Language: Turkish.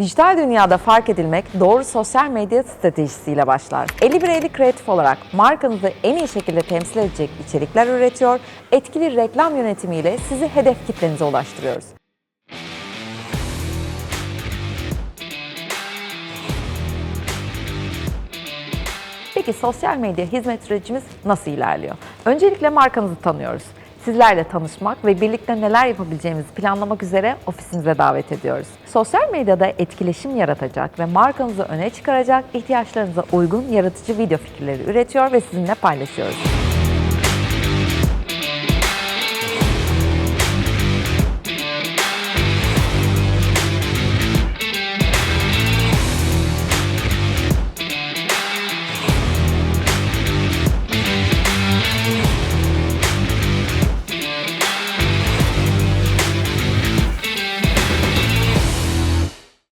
Dijital dünyada fark edilmek doğru sosyal medya stratejisiyle başlar. 5150 Kreatif olarak markanızı en iyi şekilde temsil edecek içerikler üretiyor, etkili reklam yönetimiyle sizi hedef kitlenize ulaştırıyoruz. Peki sosyal medya hizmet sürecimiz nasıl ilerliyor? Öncelikle markanızı tanıyoruz. Sizlerle tanışmak ve birlikte neler yapabileceğimizi planlamak üzere ofisimize davet ediyoruz. Sosyal medyada etkileşim yaratacak ve markanızı öne çıkaracak ihtiyaçlarınıza uygun yaratıcı video fikirleri üretiyor ve sizinle paylaşıyoruz.